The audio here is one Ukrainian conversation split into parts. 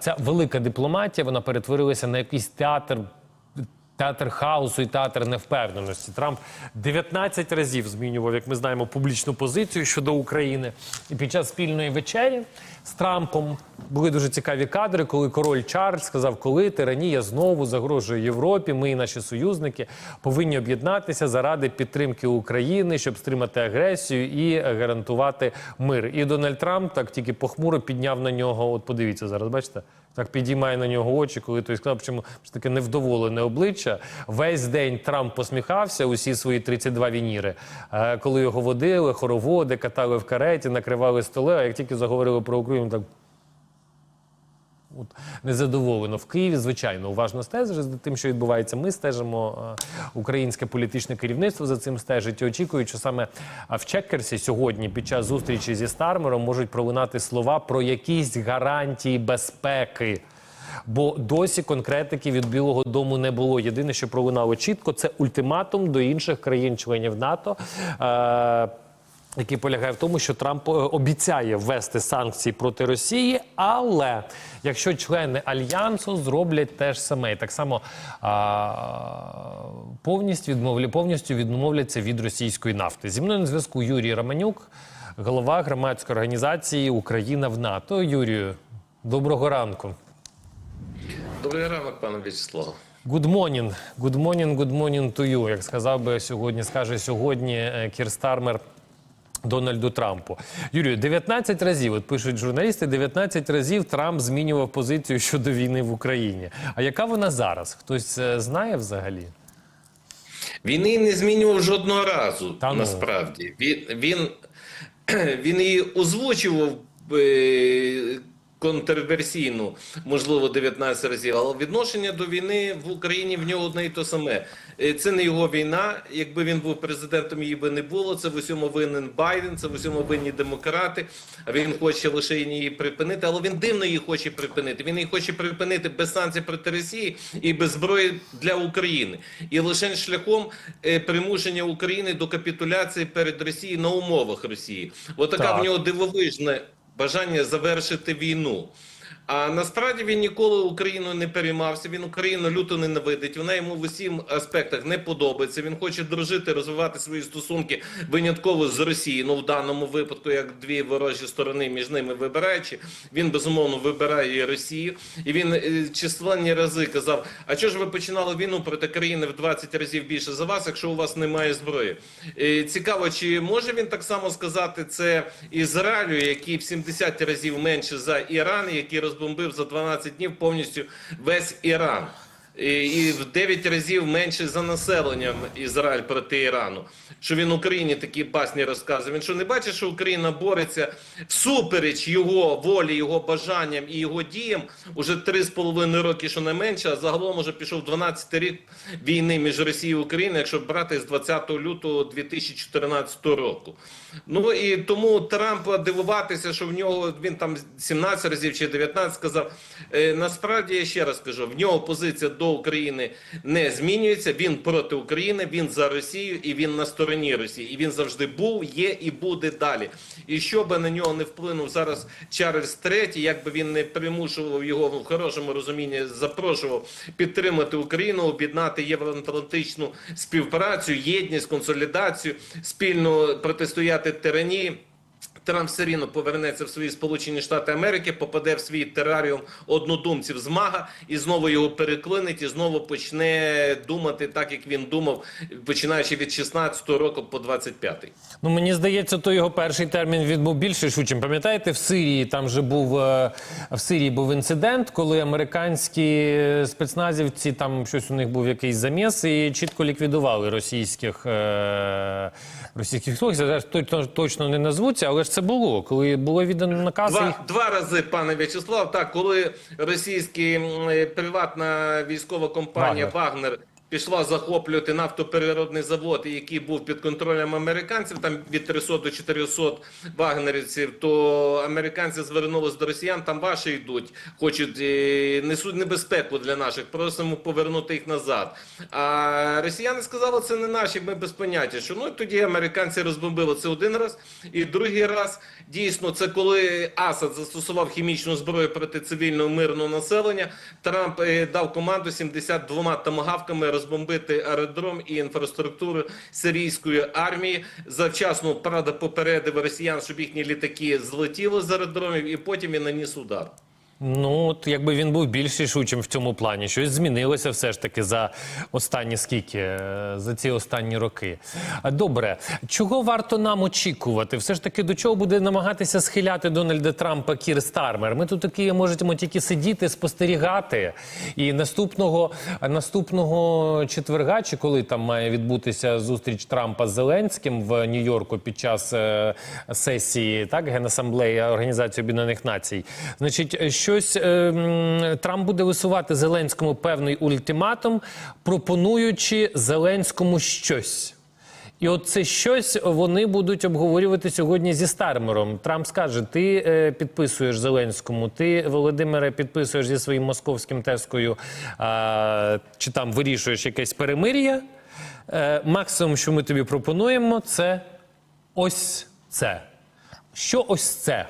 ця велика дипломатія вона перетворилася на якийсь театр. Театр хаосу і театр невпевненості. Трамп 19 разів змінював, як ми знаємо, публічну позицію щодо України. І під час спільної вечері з Трампом були дуже цікаві кадри, коли король Чарльз сказав, коли тиранія знову загрожує Європі. Ми і наші союзники повинні об'єднатися заради підтримки України, щоб стримати агресію і гарантувати мир. І Дональд Трамп так тільки похмуро підняв на нього. От подивіться зараз, бачите. Так підіймає на нього очі, коли той сказав, чому ж таке невдоволене обличчя. Весь день Трамп посміхався, усі свої 32 вініри. Е, Коли його водили, хороводи, катали в кареті, накривали столи. А як тільки заговорили про Україну, так От незадоволено в Києві. Звичайно, уважно стежить за тим, що відбувається. Ми стежимо. е, Українське політичне керівництво за цим стежить і очікують, що саме е, в Чекерсі сьогодні, під час зустрічі зі Стармером, можуть пролунати слова про якісь гарантії безпеки. Бо досі конкретики від Білого Дому не було. Єдине, що пролунало чітко, це ультиматум до інших країн-членів НАТО. Е, який полягає в тому, що Трамп е, обіцяє ввести санкції проти Росії, але якщо члени альянсу зроблять те ж саме, і так само а, повністю відмовлі повністю відмовляться від російської нафти. Зі мною на зв'язку Юрій Романюк, голова громадської організації Україна в НАТО. Юрію, доброго ранку. Добрий ранок, пане В'ячеслав. Good morning, good morning, good morning to you, як сказав би сьогодні, скаже сьогодні е, Кір Стармер Дональду Трампу. Юрію, 19 разів, от пишуть журналісти, 19 разів Трамп змінював позицію щодо війни в Україні. А яка вона зараз? Хтось е, знає взагалі? Війни не змінював жодного разу. Та ну. насправді він він, він її озвучував контроверсійну, можливо, 19 разів, але відношення до війни в Україні в нього одне і то саме. Е, Це не його війна. Якби він був президентом, її би не було. Це в усьому винен Байден, це в усьому винні демократи. А він хоче лише її припинити, але він дивно її хоче припинити. Він її хоче припинити без санкцій проти Росії і без зброї для України. І лише шляхом е, примушення України до капітуляції перед Росією на умовах Росії. Отака Так. в нього дивовижне бажання завершити війну. А насправді він ніколи Україну не переймався. Він Україну люто ненавидить. Вона йому в усім аспектах не подобається. Він хоче дружити, розвивати свої стосунки винятково з Росією. Ну в даному випадку, як дві ворожі сторони між ними вибираючи, він безумовно вибирає Росію. І він е, численні рази казав: А чого ж ви починали війну проти країни в 20 разів більше за вас, якщо у вас немає зброї? Е, Цікаво, чи може він так само сказати це Ізраїлю, який в 70 разів менше за Іран, який розбомбив за 12 днів повністю весь Іран. І в 9 разів менше за населенням Ізраїль проти Ірану. Що він Україні такі басні розказує. Він що не бачить, що Україна бореться всупереч його волі, його бажанням і його діям уже 3,5 роки, що не менше, а загалом уже пішов 12 рік війни між Росією і Україною, якщо брати з 20 лютого 2014 року. Ну і тому Трампа дивуватися, що в нього він там 17 разів чи 19 сказав. Е, насправді я ще раз кажу: в нього позиція до України не змінюється. Він проти України, він за Росію і він на стороні Росії. І він завжди був, є і буде далі. І що би на нього не вплинув зараз Чарльз III, як би він не примушував його в хорошому розумінні, запрошував підтримати Україну, об'єднати євроатлантичну співпрацю, єдність, консолідацію, спільно протистояти тиранії. Трамп все рівно повернеться в свої Сполучені Штати Америки, попаде в свій тераріум однодумців з мага і знову його переклинить, і знову почне думати так, як він думав, починаючи від 16-го року по 25-й. Ну мені здається, то його перший термін він був більше шучим. Пам'ятаєте, в Сирії там же був е, в Сирії був інцидент, коли американські спецназівці там щось у них був якийсь заміс і чітко ліквідували російських е, російських слуг. Точно не назвуться, але ж це було, коли було віддано наказ. Два, Два, два рази, пане В'ячеслав, так, коли російська приватна військова компанія Вагнер. Пішла захоплювати нафтопереробний завод, який був під контролем американців, там від 300 до 400 вагнерівців, то американці звернулись до росіян, там ваші йдуть, хочуть е, несуть небезпеку для наших, просимо повернути їх назад. А росіяни сказали, це не наші, ми без поняття. Що ну тоді американці розбомбили це один раз, і другий раз дійсно це коли Асад застосував хімічну зброю проти цивільного мирного населення. Трамп е, дав команду 72 томагавками розбомбити аеродром і інфраструктуру сирійської армії. Завчасно правда попередив росіян, щоб їхні літаки злетіли з аеродромів, і потім він наніс удар. Ну, от якби він був більш рішучим в цьому плані, щось змінилося все ж таки за останні скільки, е, за ці останні роки. Добре, чого варто нам очікувати? Все ж таки, до чого буде намагатися схиляти Дональда Трампа Кір Стармер? Ми тут такі можемо тільки сидіти, спостерігати. І наступного, наступного четверга, чи коли там має відбутися зустріч Трампа з Зеленським в Нью-Йорку під час е, сесії так Генасамблеї Організації Об'єднаних Націй, значить, щось е, Трамп буде висувати Зеленському певний ультиматум, пропонуючи Зеленському щось. І от це щось вони будуть обговорювати сьогодні зі Стармером. Трамп скаже: ти е, підписуєш Зеленському, ти Володимире підписуєш зі своїм московським тескою, е, чи там вирішуєш якесь перемир'я. Е, максимум, що ми тобі пропонуємо, це ось це. Що ось це?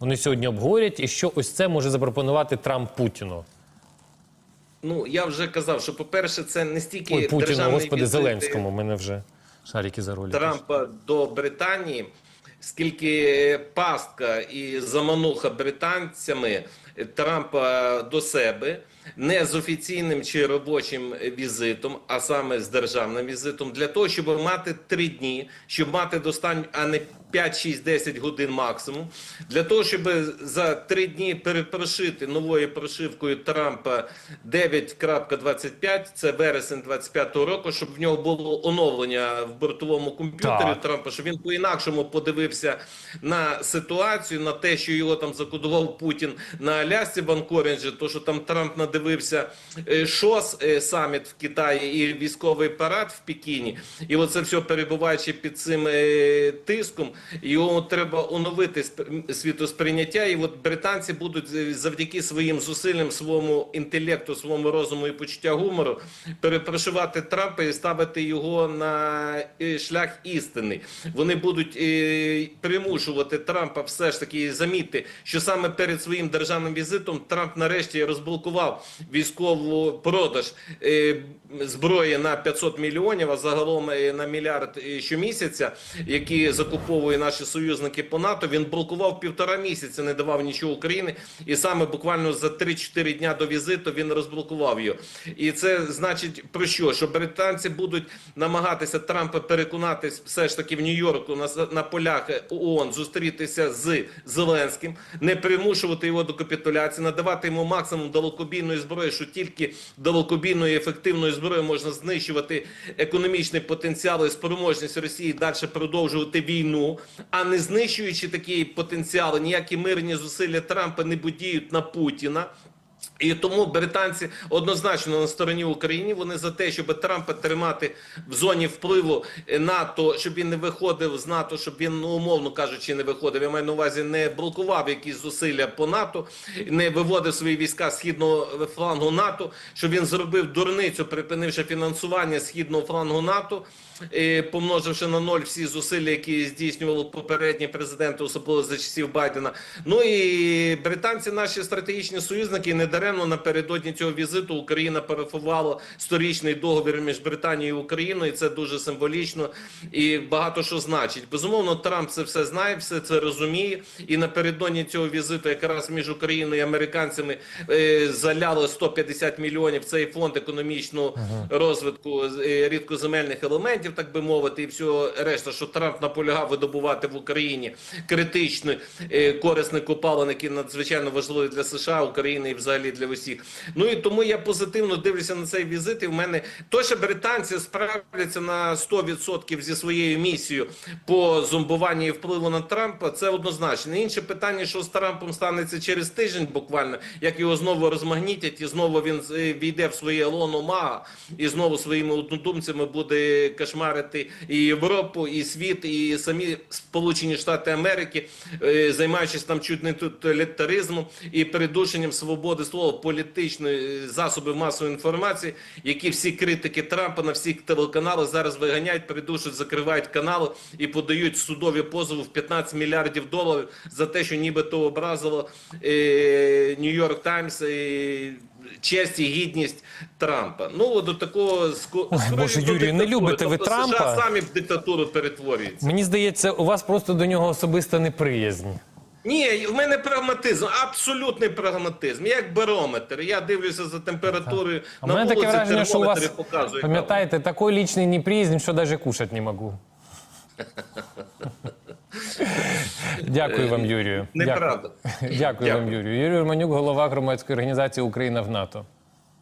Вони сьогодні обговорять, і що ось це може запропонувати Трамп Путіну. Ну я вже казав, що по-перше, це не стільки Ой, Путіну, державний господи, візит, Зеленському. Мене вже шарики за ролі. Трампа до Британії, скільки пастка і замануха британцями Трампа до себе не з офіційним чи робочим візитом, а саме з державним візитом, для того, щоб мати три дні, щоб мати достатньо, а не 5, 6, 10 годин максимум, для того, щоб за три дні перепрошити новою прошивкою Трампа 9.25, це вересень 25-го року, щоб в нього було оновлення в бортовому комп'ютері Так. Трампа, щоб він по-інакшому подивився на ситуацію, на те, що його там закодував Путін на Алясці в Анкорінджі, то що там Трамп надивився е, ШОС е, саміт в Китаї і військовий парад в Пекіні. І оце все перебуваючи під цим е, тиском, його треба оновити сп- світосприйняття. І от британці будуть е, завдяки своїм зусиллям, своєму інтелекту, своєму розуму і почуття гумору перепрошувати Трампа і ставити його на е, шлях істини. Вони будуть е, примушувати Трампа все ж таки замітити, що саме перед своїм державним візитом Трамп нарешті розблокував військову продаж е, зброї на 500 мільйонів, а загалом е, на мільярд е, щомісяця, які закуповує наші союзники по НАТО. Він блокував півтора місяця, не давав нічого Україні, і саме буквально за 3-4 дня до візиту він розблокував його. І це значить про що? Що британці будуть намагатися Трампа переконати все ж таки в Нью-Йорку на, на полях ООН зустрітися з Зеленським, не примушувати його до капітуляції, надавати йому максимум далекобійної зброї, що тільки далекобійною ефективною зброєю можна знищувати економічний потенціал і спроможність Росії далі продовжувати війну, а не знищуючи такі потенціали, ніякі мирні зусилля Трампа не будіють на Путіна. І тому британці однозначно на стороні України. Вони за те, щоб Трампа тримати в зоні впливу НАТО, щоб він не виходив з НАТО, щоб він ну, умовно кажучи, не виходив. Я маю на увазі, не блокував якісь зусилля по НАТО, не виводив свої війська східного флангу НАТО, щоб він зробив дурницю, припинивши фінансування східного флангу НАТО. Помноживши на ноль всі зусилля, які здійснювали попередні президенти, особливо за часів Байдена. Ну і британці, наші стратегічні союзники, недаремно напередодні цього візиту Україна парафувала сторічний договір між Британією і Україною. І це дуже символічно і багато що значить. Безумовно, Трамп це все знає, все це розуміє. І напередодні цього візиту, якраз між Україною і американцями, е, заляли 150 мільйонів цей фонд економічного розвитку е, рідкоземельних елементів, так би мовити, і все решта, що Трамп наполягав видобувати в Україні критичні е, корисні копалини, які надзвичайно важливі для США, України і взагалі взагалі для усіх. Ну і тому я позитивно дивлюся на цей візит. І в мене то, що британці справляться на 100% зі своєю місією по зомбуванню і впливу на Трампа, це однозначно. Інше питання, що з Трампом станеться через тиждень, буквально як його знову розмагнітять, і знову він е, війде в своє лоно мага, і знову своїми однодумцями буде кошмарити і Європу, і світ, і самі Сполучені Штати Америки, е, займаючись там чуть не тоталітаризмом і придушенням свободи слова політичної е, засоби масової інформації, які всі критики Трампа на всіх телеканалах зараз виганяють, придушують, закривають канали і подають судові позови в 15 мільярдів доларів за те, що нібито образило е, Нью-Йорк Таймс. Е, Честь і гідність Трампа. Ну до такого Ой, Боже, Юрію, не любите ви тобто Трампа? США самі в диктатуру перетворюються. Мені здається, у вас просто до нього особиста неприязнь. Ні, в мене прагматизм, абсолютний прагматизм. Як барометр. Я дивлюся за температурою А на мене таке враження, що у вас, показують. пам'ятаєте, такий лічний неприязнь, що навіть кушати не можу. Дякую вам, Юрію. Неправда. Дякую, Дякую вам, Юрію. Юрій Романюк, голова громадської організації Україна в НАТО.